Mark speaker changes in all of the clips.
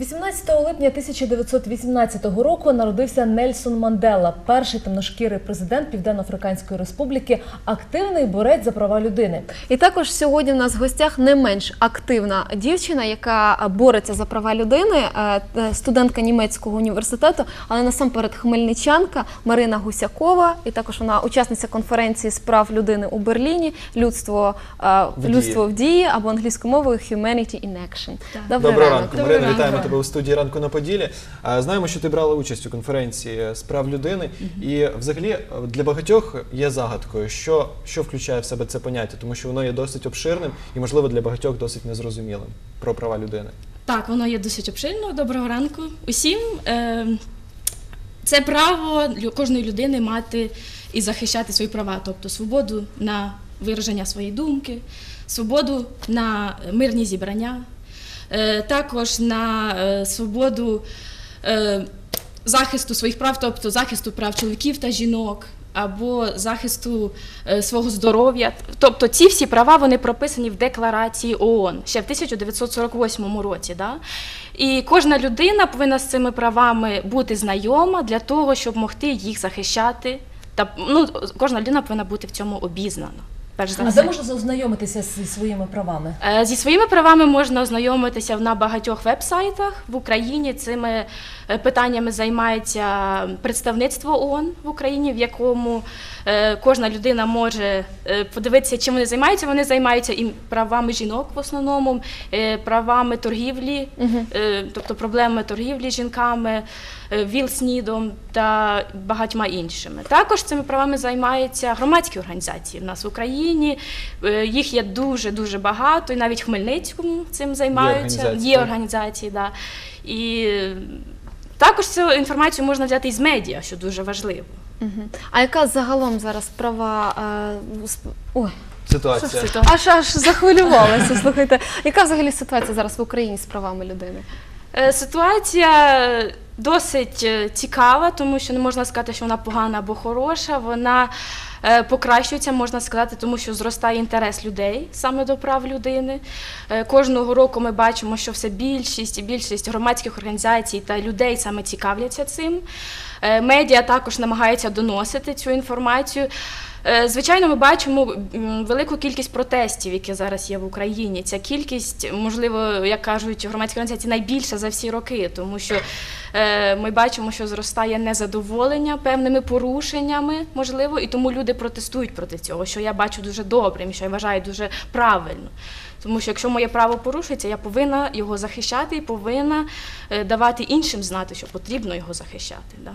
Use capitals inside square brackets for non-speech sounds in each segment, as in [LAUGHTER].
Speaker 1: 18 липня 1918 року народився Нельсон Мандела, перший темношкірий президент Південно-Африканської Республіки, активний борець за права людини.
Speaker 2: І також сьогодні в нас в гостях не менш активна дівчина, яка бореться за права людини, е, е, студентка німецького університету, але насамперед хмельничанка Марина Гусякова. І також вона учасниця конференції з прав людини у Берліні. Людство е,
Speaker 3: В дії.
Speaker 2: людство в дії або англійською мовою Humanity in Action. Добрий
Speaker 3: Доброго
Speaker 2: ранок.
Speaker 3: ранку, Марина. Вітаємо тебе у студії ранку на Поділі. Знаємо, що ти брала участь у конференції з прав людини, і взагалі е, для багатьох є загадкою, що, що включає в себе це поняття, тому що воно є досить обширним і, можливо, для багатьох досить незрозумілим про права людини.
Speaker 4: Так, воно є досить обширно. Доброго ранку усім. Е, Це право кожної людини мати і захищати свої права, тобто свободу на вираження своєї думки, свободу на мирні зібрання, також на е, свободу е, захисту своїх прав, тобто захисту прав чоловіків та жінок. Або захисту е, свого здоров'я, тобто ці всі права вони прописані в декларації ООН ще в 1948 році. Да? І кожна людина повинна з цими правами бути знайома для того, щоб могти їх захищати. Та ну кожна людина повинна бути в цьому обізнана. Перш за
Speaker 1: А
Speaker 4: все.
Speaker 1: де можна ознайомитися зі своїми правами?
Speaker 4: Е, Зі своїми правами можна ознайомитися на багатьох веб-сайтах в Україні. Цими е, питаннями займається представництво ООН в Україні, в якому е, кожна людина може е, подивитися, чим вони займаються. Вони займаються і правами жінок в основному, е, правами торгівлі, е, тобто проблеми торгівлі з жінками, е, ВІЛ-СНІДом та багатьма іншими. Також цими правами займаються громадські організації в нас в Україні. Е, Їх є дуже дуже багато, і навіть в Хмельницькому цим займаються.
Speaker 3: організації,
Speaker 4: Є організації, да. І також цю інформацію можна взяти із медіа, що дуже важливо.
Speaker 2: А яка загалом зараз права? е, Ой,
Speaker 3: Ситуація.
Speaker 2: Аж аж захвилювалася. Слухайте, яка взагалі ситуація зараз в Україні з правами людини?
Speaker 4: Е, Ситуація досить е, цікава, тому що не можна сказати, що вона погана або хороша. Вона е, покращується, можна сказати, тому що зростає інтерес людей саме до прав людини. Е, Кожного року ми бачимо, що все більшість і більшість громадських організацій та людей саме цікавляться цим. Е, Медіа також намагаються доносити цю інформацію. Е, Звичайно, ми бачимо велику кількість протестів, які зараз є в Україні. Ця кількість, можливо, як кажуть громадські організації, найбільша за всі роки, тому що е, ми бачимо, що зростає незадоволення певними порушеннями, можливо, і тому люди протестують проти цього, що я бачу дуже добрим, що я вважаю дуже правильно. Тому що якщо моє право порушується, я повинна його захищати і повинна е, давати іншим знати, що потрібно його захищати. Да?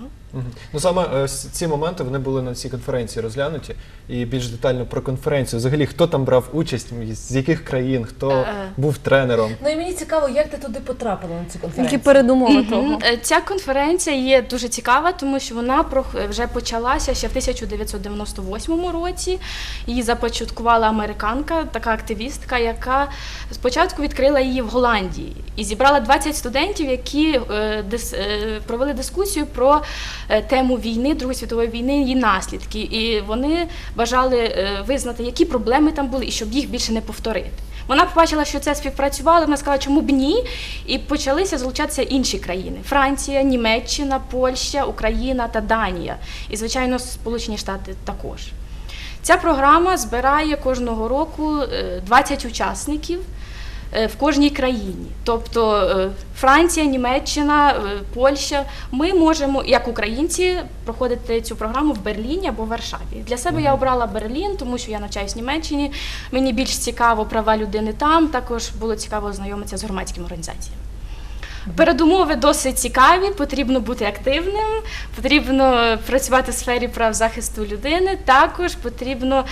Speaker 3: Ну саме е, ці моменти вони були на цій конференції розглянуті. І більш детально про конференцію. Взагалі, хто там брав участь, з яких країн, хто
Speaker 4: Е.
Speaker 3: був тренером.
Speaker 1: Ну і мені цікаво, як ти туди потрапила на цю
Speaker 2: Які
Speaker 1: конференцію?
Speaker 2: передумови
Speaker 4: Мгм.
Speaker 2: того?
Speaker 4: Е, Ця конференція є дуже цікава, тому що вона прох- вже почалася ще в 1998 році. Її започаткувала американка, така активістка, яка спочатку відкрила її в Голландії і зібрала 20 студентів, які е, е, провели дискусію про е, тему війни, Другої світової війни, її наслідки. І вони бажали визнати, які проблеми там були, і щоб їх більше не повторити. Вона побачила, що це співпрацювало. Вона сказала, чому б ні, і почалися залучатися інші країни: Франція, Німеччина, Польща, Україна та Данія. І, звичайно, Сполучені Штати також. Ця програма збирає кожного року е, 20 учасників е, в кожній країні. Тобто е, Франція, Німеччина, е, Польща. Ми можемо, як українці, проходити цю програму в Берліні або в Варшаві. Для себе я обрала Берлін, тому що я навчаюсь в Німеччині. Мені більш цікаво права людини там. Також було цікаво знайомитися з громадськими організаціями. Передумови досить цікаві, потрібно бути активним, потрібно працювати в сфері прав захисту людини. Також потрібно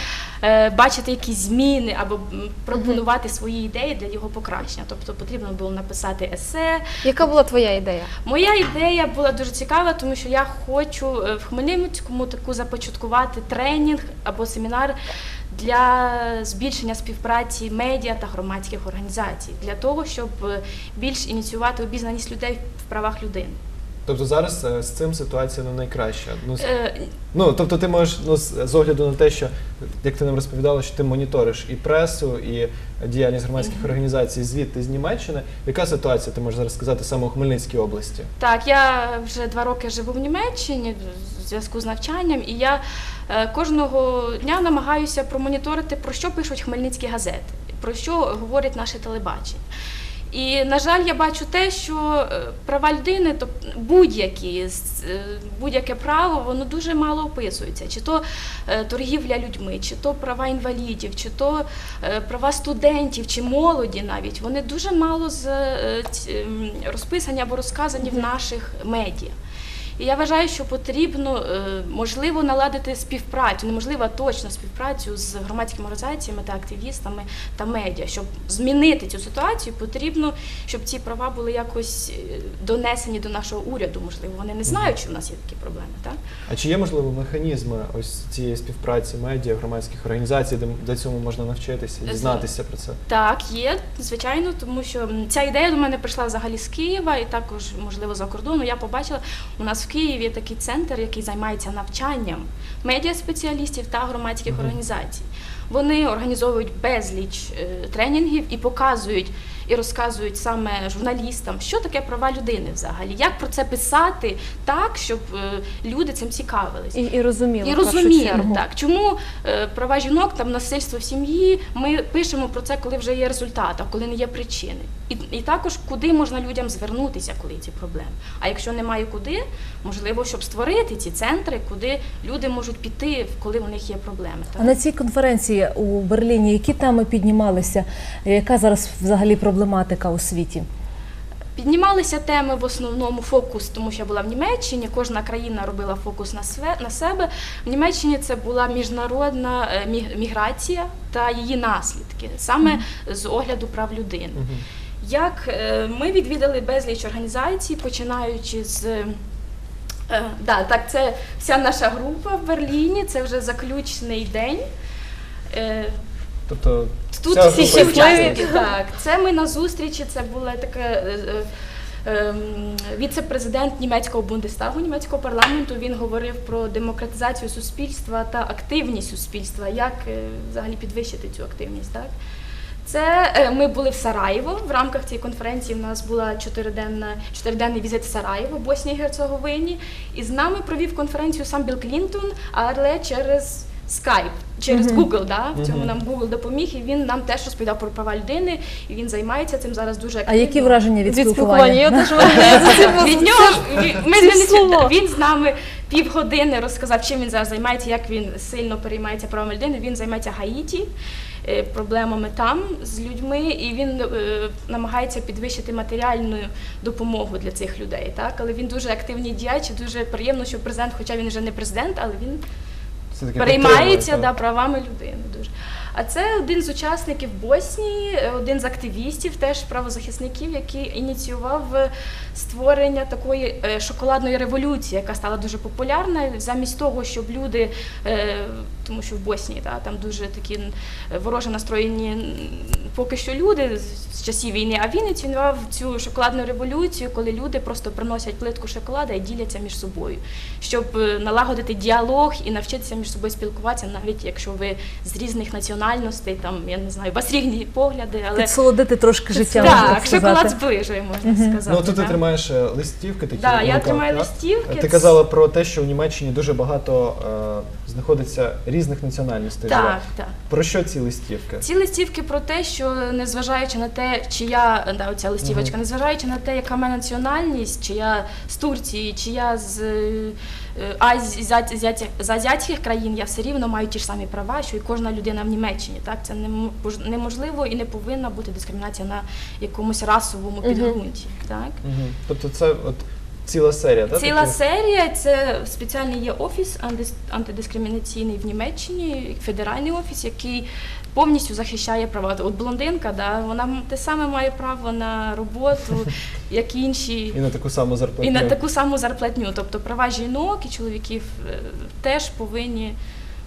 Speaker 4: е, бачити якісь зміни або пропонувати свої ідеї для його покращення. Тобто потрібно було написати есе.
Speaker 2: Яка була твоя ідея?
Speaker 4: Моя ідея була дуже цікава, тому що я хочу е, в Хмельницькому таку започаткувати тренінг або семінар для збільшення співпраці медіа та громадських організацій, для того, щоб е, більш ініціювати обізнаність людей в правах людини.
Speaker 3: Тобто зараз е, з цим ситуація не найкраща. Ну,
Speaker 4: Е,
Speaker 3: ну тобто ти можеш ну, з, з огляду на те, що як ти нам розповідала, що ти моніториш і пресу, і діяльність громадських організацій звідти з Німеччини. Яка ситуація ти можеш зараз сказати саме у Хмельницькій області?
Speaker 4: Так, я вже два роки живу в Німеччині в зв'язку з навчанням, і я е, кожного дня намагаюся промоніторити, про що пишуть хмельницькі газети, про що говорять наше телебачення. І, на жаль, я бачу те, що е, права людини, тобто будь-які, е, будь-яке право, воно дуже мало описується. Чи то е, торгівля людьми, чи то права інвалідів, чи то права студентів, чи молоді навіть, вони дуже мало ем, розписані або розказані в наших медіа. І я вважаю, що потрібно е, можливо наладити співпрацю, неможливо точно співпрацю з громадськими організаціями та активістами та медіа. Щоб змінити цю ситуацію, потрібно, щоб ці права були якось е, донесені до нашого уряду. Можливо, вони не знають, що в нас є такі проблеми. Так
Speaker 3: А чи є можливо механізми ось цієї співпраці медіа, громадських організацій, де, цьому можна навчитися, дізнатися про це?
Speaker 4: Так, є, звичайно, тому що ця ідея до мене прийшла взагалі з Києва і також, можливо, за кордону. Я побачила, у нас в Києві є такий центр, який займається навчанням медіаспеціалістів та громадських організацій. Вони організовують безліч е, тренінгів і показують і розказують саме журналістам, що таке права людини взагалі, як про це писати так, щоб е, люди цим цікавились.
Speaker 2: І, і розуміли.
Speaker 4: І
Speaker 2: чергу.
Speaker 4: так чому е, права жінок, там насильство в сім'ї. Ми пишемо про це, коли вже є результат, а коли не є причини. І, і також куди можна людям звернутися, коли ці проблеми. А якщо немає куди, можливо, щоб створити ці центри, куди люди можуть піти, коли у них є проблеми.
Speaker 1: А на цій конференції у Берліні які теми піднімалися? Яка зараз взагалі проблематика у світі?
Speaker 4: Піднімалися теми в основному фокус, тому що я була в Німеччині. Кожна країна робила фокус на све- на себе. В Німеччині це була міжнародна е, міграція та її наслідки, саме з огляду прав людини. Як е, ми відвідали безліч організацій, починаючи з. е, Да, так, це вся наша група в Берліні, це вже заключний день. Е,
Speaker 3: Тобто
Speaker 4: Тут
Speaker 3: вся
Speaker 4: всі
Speaker 3: група
Speaker 4: ще
Speaker 3: є.
Speaker 4: Так, це ми на зустрічі. Це була така. е, е, ем, Віце-президент німецького бундестагу, німецького парламенту, він говорив про демократизацію суспільства та активність суспільства, як е, взагалі підвищити цю активність. Так? Це е, ми були в Сараєво. В рамках цієї конференції в нас була чотириденна чотириденний візит в Сараєво, Боснії і Герцеговині. І з нами провів конференцію сам Білл Клінтон, але через Skype, через Google. Да? В цьому
Speaker 3: Мгм.
Speaker 4: нам Google допоміг, і він нам теж розповідав про права людини, і він займається цим зараз дуже
Speaker 1: А які враження від
Speaker 2: Від
Speaker 1: спілкування?
Speaker 4: від нього ми він з нами півгодини розказав, чим він зараз займається, як він сильно переймається правами людини. Він займається Гаїті. е, Проблемами там з людьми, і він е, намагається підвищити матеріальну допомогу для цих людей. Так, але він дуже активний діяч, дуже приємно, що президент, хоча він вже не президент, але він
Speaker 3: все-таки
Speaker 4: переймається да, правами людини. Дуже. А це один з учасників Боснії, один з активістів, теж правозахисників, який ініціював е, створення такої е, шоколадної революції, яка стала дуже популярна. Замість того, щоб люди, е, тому що в Боснії та, там дуже такі вороже настроєні поки що люди з- часів війни, а він ініціював цю шоколадну революцію, коли люди просто приносять плитку шоколада і діляться між собою, щоб налагодити діалог і навчитися між собою спілкуватися, навіть якщо ви з різних національностей, там я не знаю, у вас різні погляди, але
Speaker 1: Підсолодити трошки життя, можна
Speaker 4: так, шоколад
Speaker 1: сказати.
Speaker 4: зближує, можна сказати.
Speaker 3: Ну тут ти
Speaker 4: так.
Speaker 3: тримаєш е, листівки такі.
Speaker 4: Да,
Speaker 3: в
Speaker 4: я
Speaker 3: руках,
Speaker 4: тримаю
Speaker 3: так?
Speaker 4: листівки.
Speaker 3: Ти казала про те, що в Німеччині дуже багато е, знаходиться різних національностей. живе.
Speaker 4: Так, так.
Speaker 3: Про що ці листівки?
Speaker 4: Ці листівки про те, що незважаючи на те, чия да, оця листівочка, незважаючи на те, яка в мене національність, чи я з Турції, чи я з е, Азі- з азіатських країн, я все рівно маю ті ж самі права, що і кожна людина в Німеччині. Так, це нем- неможливо і не повинна бути дискримінація на якомусь расовому підґрунті. Так.
Speaker 3: Угу. Тобто це от ціла серія, так?
Speaker 4: Ціла серія це спеціальний є офіс антидискримінаційний в Німеччині, федеральний офіс, який повністю захищає права. От блондинка, да, вона те саме має право на роботу, [LAUGHS] як і інші.
Speaker 3: І на таку саму зарплату.
Speaker 4: І на таку саму зарплатню. Тобто права жінок і чоловіків е, теж повинні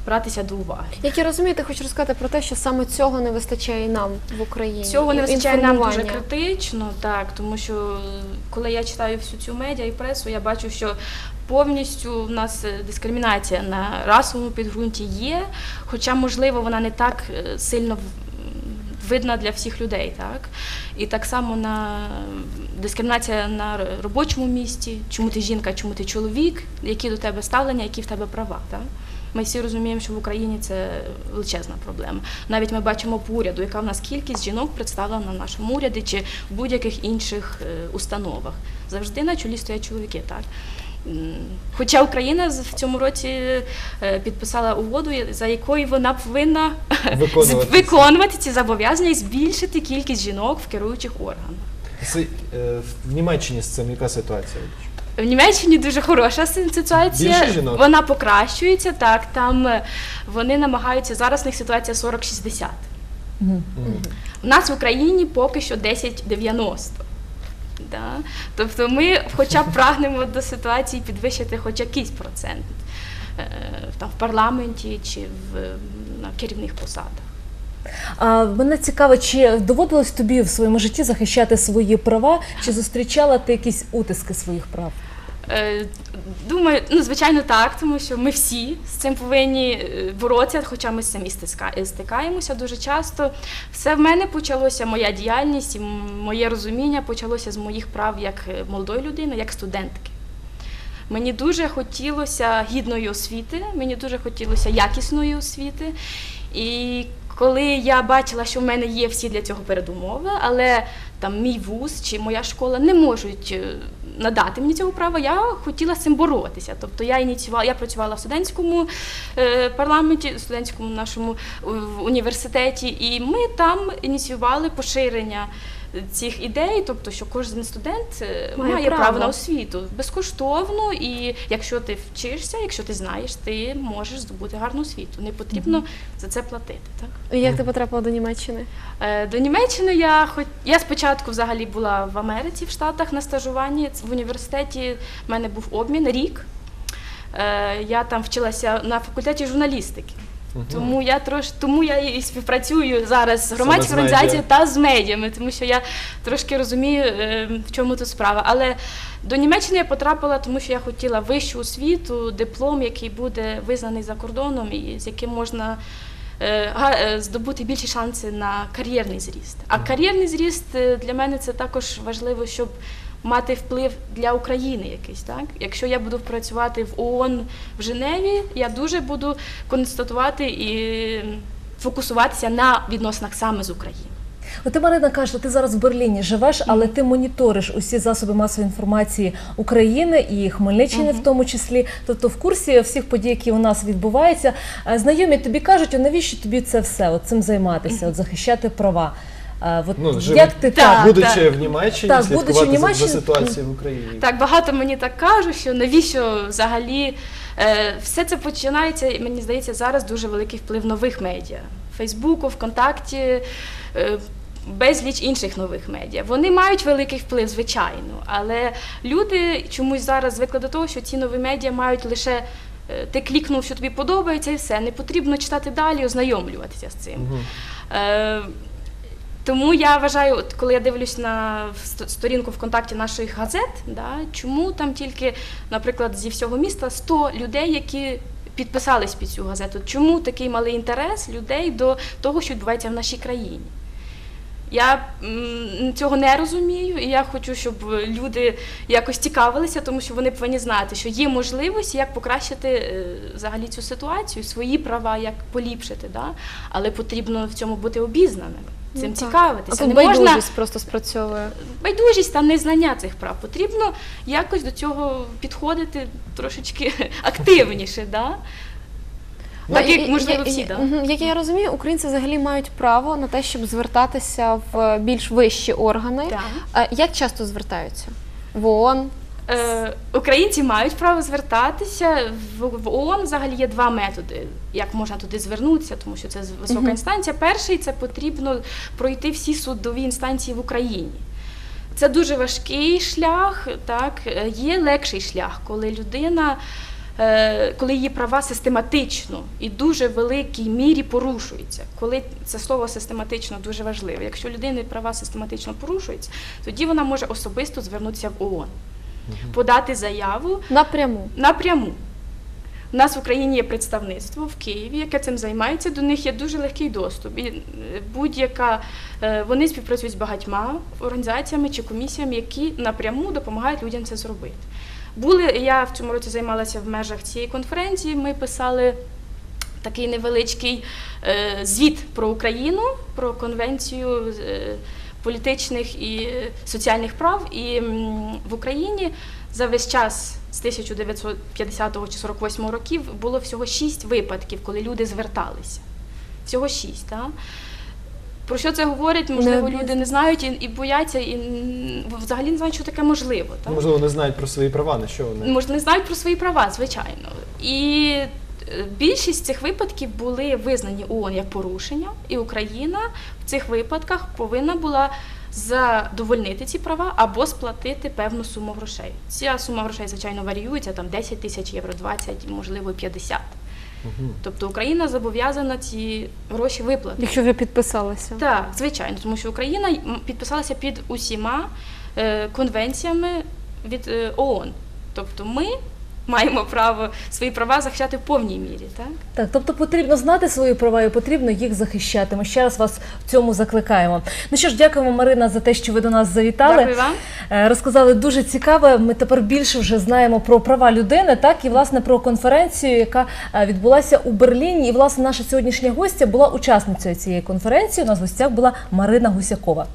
Speaker 4: братися до уваги.
Speaker 2: Як я розумію, ти хочеш розказати про те, що саме цього не вистачає нам в Україні.
Speaker 4: Цього не вистачає нам дуже критично, так тому що коли я читаю всю цю медіа і пресу, я бачу, що повністю в нас е, дискримінація на расовому підґрунті є, хоча можливо вона не так е, сильно видна для всіх людей, так і так само на дискримінація на робочому місці, чому ти жінка, чому ти чоловік, які до тебе ставлення, які в тебе права, так. Ми всі розуміємо, що в Україні це величезна проблема. Навіть ми бачимо по уряду, яка в нас кількість жінок представлена в нашому уряді чи в будь-яких інших е, установах. Завжди на чолі стоять чоловіки, так. Хоча Україна в цьому році е, підписала угоду, за якою вона повинна
Speaker 3: Виконувати [LAUGHS]
Speaker 4: виконувати ці зобов'язання і збільшити кількість жінок в керуючих органах.
Speaker 3: Е, В Німеччині з цим яка ситуація?
Speaker 4: В Німеччині дуже хороша ситуація.
Speaker 3: Більше жінок?
Speaker 4: Вона покращується. Так, там е, вони намагаються зараз. в них ситуація 40-60.
Speaker 1: Мгм.
Speaker 4: У нас в Україні поки що 10-90. Да? Тобто ми хоча б прагнемо до ситуації підвищити хоч якийсь процент е, там, в парламенті чи в, на керівних посадах.
Speaker 1: А мене цікаво, чи доводилось тобі в своєму житті захищати свої права, чи зустрічала ти якісь утиски своїх прав?
Speaker 4: Е, Думаю, ну звичайно так, тому що ми всі з цим повинні е, боротися, хоча ми з цим і стикаємося дуже часто. Все в мене почалося, моя діяльність і моє розуміння почалося з моїх прав як е, молодої людини, як студентки. Мені дуже хотілося гідної освіти, мені дуже хотілося якісної освіти. І коли я бачила, що в мене є всі для цього передумови, але там мій вуз чи моя школа не можуть надати мені цього права, я хотіла з цим боротися. Тобто я ініціювала, я працювала в студентському парламенті, парламенті, студентському нашому е, в університеті, і ми там ініціювали поширення цих ідей, тобто, що кожен студент е,
Speaker 2: Має
Speaker 4: має, право.
Speaker 2: право
Speaker 4: на освіту безкоштовно, і якщо ти вчишся, якщо ти знаєш, ти можеш здобути гарну освіту. Не потрібно за це платити. Так
Speaker 2: Як ти потрапила до Німеччини?
Speaker 4: Е, до Німеччини я хоч я спочатку взагалі була в Америці в Штатах на стажуванні в університеті. В мене був обмін рік. Е, я там вчилася на факультеті журналістики. Тому я трош, тому я і співпрацюю зараз з громадською організацією та з медіями, тому що я трошки розумію, е, в чому тут справа. Але до Німеччини я потрапила, тому що я хотіла вищу освіту, диплом, який буде визнаний за кордоном і з яким можна е, е, здобути більші шанси на кар'єрний зріст. А кар'єрний зріст для мене це також важливо, щоб мати вплив для України якийсь. Так? Якщо я буду працювати в ООН в Женеві, я дуже буду констатувати і фокусуватися на відносинах саме з Україною.
Speaker 1: Ти, Марина, кажеш, що ти зараз в Берліні живеш, але ти моніториш усі засоби масової інформації України і Хмельниччини, в тому числі. Тобто в курсі всіх подій, які у нас відбуваються. Е, Знайомі тобі кажуть, а навіщо тобі це все? От цим займатися, от захищати права. От
Speaker 3: Ну, живе-
Speaker 1: як ти
Speaker 4: Так,
Speaker 1: так?
Speaker 3: Будучи
Speaker 4: так.
Speaker 3: в Німеччині,
Speaker 1: Так,
Speaker 3: слідкувати
Speaker 1: будучи в
Speaker 3: за-
Speaker 1: Німеччині-
Speaker 3: за ситуацією в Україні.
Speaker 4: Так багато мені так кажуть, що навіщо взагалі е, все це починається, і мені здається, зараз дуже великий вплив нових медіа. Фейсбуку, ВКонтакті, е, безліч інших нових медіа. Вони мають великий вплив, звичайно, але люди чомусь зараз звикли до того, що ці нові медіа мають лише. е, Ти клікнув, що тобі подобається, і все. Не потрібно читати далі, ознайомлюватися з цим.
Speaker 3: Мгм.
Speaker 4: Е, тому я вважаю, от коли я дивлюсь на сторінку ВКонтакті наших газет, да, чому там тільки, наприклад, зі всього міста 100 людей, які підписались під цю газету. Чому такий малий інтерес людей до того, що відбувається в нашій країні? Я цього не розумію, і я хочу, щоб люди якось цікавилися, тому що вони повинні знати, що є можливості, як покращити е, взагалі цю ситуацію, свої права, як поліпшити. Да? Але потрібно в цьому бути обізнаними, цим
Speaker 2: Ну,
Speaker 4: цікавитися.
Speaker 2: А тут
Speaker 4: Не можна
Speaker 2: байдужість просто спрацьовує.
Speaker 4: байдужість та незнання цих прав. Потрібно якось до цього підходити трошечки [LAUGHS] активніше. Да? Так, як, можливо, всі, да?
Speaker 2: Як я розумію, українці взагалі мають право на те, щоб звертатися в більш вищі органи.
Speaker 4: Так.
Speaker 2: Як часто звертаються? В ООН?
Speaker 4: Е, українці мають право звертатися в, в ООН. Взагалі є два методи, як можна туди звернутися, тому що це висока інстанція. Перший це потрібно пройти всі судові інстанції в Україні. Це дуже важкий шлях. Так Е, є легший шлях, коли людина е, коли її права систематично і дуже великій мірі порушуються. Коли це слово систематично дуже важливе. Якщо людини права систематично порушуються, тоді вона може особисто звернутися в ООН, подати заяву
Speaker 2: Напряму.
Speaker 4: напряму. У нас в Україні є представництво в Києві, яке цим займається. До них є дуже легкий доступ. І е, будь-яка е, вони співпрацюють з багатьма організаціями чи комісіями, які напряму допомагають людям це зробити. Були я в цьому році займалася в межах цієї конференції. Ми писали такий невеличкий е, звіт про Україну, про конвенцію е, політичних і е, соціальних прав. І в Україні за весь час з 1950 чи 48 років було всього шість випадків, коли люди зверталися. Всього шість. Так? Про що це говорить? Можливо,
Speaker 2: Не
Speaker 4: люди не знають і, і бояться, і взагалі не знають, що таке можливо. Так?
Speaker 3: Можливо, не знають про свої права, на що вони.
Speaker 4: Може, не знають про свої права, звичайно. І більшість цих випадків були визнані ООН як порушення, і Україна в цих випадках повинна була задовольнити ці права або сплатити певну суму грошей. Ця сума грошей, звичайно, варіюється там 10 тисяч євро, 20, можливо, 50.
Speaker 3: Мгм.
Speaker 4: Тобто Україна зобов'язана ці гроші виплатити.
Speaker 2: Якщо вже підписалися.
Speaker 4: Так, звичайно, тому що Україна підписалася під усіма е, конвенціями від е, ООН. Тобто ми маємо право свої права захищати в повній мірі. Так?
Speaker 1: Так, тобто потрібно знати свої права і потрібно їх захищати. Ми ще раз вас в цьому закликаємо. Ну що ж, дякуємо, Марина, за те, що ви до нас завітали.
Speaker 4: Дякую вам.
Speaker 1: Е, Розказали дуже цікаве. Ми тепер більше вже знаємо про права людини, так і власне про конференцію, яка е, відбулася у Берліні. І власне наша сьогоднішня гостя була учасницею цієї конференції. У нас в гостях була Марина Гусякова.